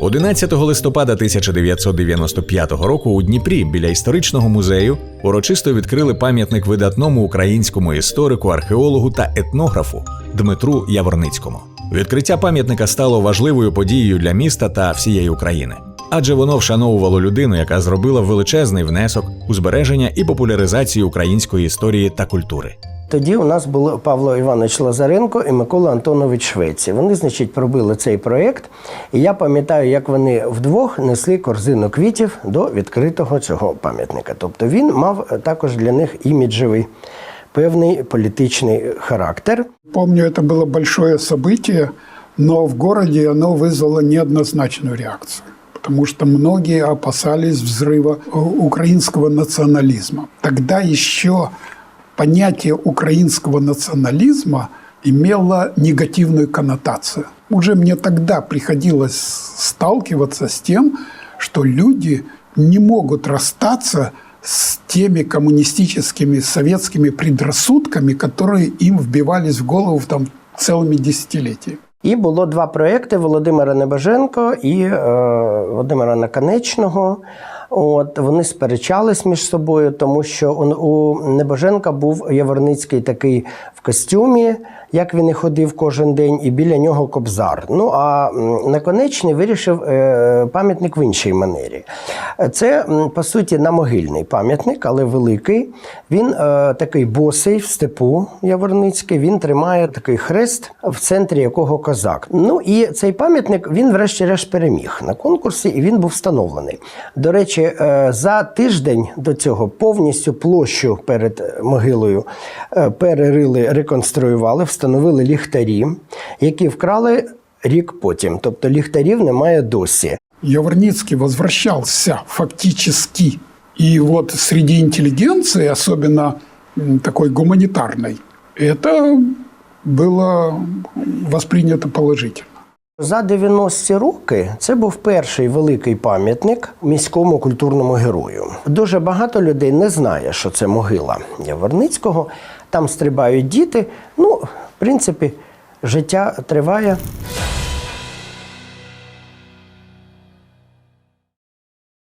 11 листопада 1995 року у Дніпрі біля історичного музею урочисто відкрили пам'ятник видатному українському історику, археологу та етнографу Дмитру Яворницькому. Відкриття пам'ятника стало важливою подією для міста та всієї України, адже воно вшановувало людину, яка зробила величезний внесок у збереження і популяризацію української історії та культури. Тоді у нас були Павло Іванович Лазаренко і Микола Антонович Швеці. Вони, значить, пробили цей проєкт. І я пам'ятаю, як вони вдвох несли корзину квітів до відкритого цього пам'ятника. Тобто він мав е, також для них іміджевий певний політичний характер. Помню, это было большое событие, но в городе оно вызвало неоднозначную реакцию. Потому что многие опасались взрыва э, украинского национализма. Тогда еще понятие украинского национализма имело негативную коннотацию. Уже мне тогда приходилось сталкиваться с тем, что люди не могут расстаться с теми коммунистическими советскими предрассудками, которые им вбивались в голову там целыми десятилетиями. І було два проекти Володимира Небоженко і е, Володимира Наконечного. От вони сперечались між собою, тому що у, Небоженка був Яворницький такий в костюмі, як він і ходив кожен день, і біля нього кобзар. Ну а наконечний вирішив е, пам'ятник в іншій манері. Це по суті намогильний пам'ятник, але великий. Він е, такий босий в степу Яворницький. Він тримає такий хрест, в центрі якого козак. Ну і цей пам'ятник він, врешті-решт, переміг на конкурсі, і він був встановлений. До речі, е, за тиждень до цього повністю площу перед могилою е, перерили, реконструювали, встановили ліхтарі, які вкрали рік потім. Тобто ліхтарів немає досі. Яворницкий возвращался фактически. И вот среди интеллигенции, особенно такой гуманитарной, это было воспринято положительно. За 90 роки це був перший великий пам'ятник міському культурному герою. Дуже багато людей не знає, що це могила Яворницького. Там стрибають діти. Ну, в принципі, життя триває.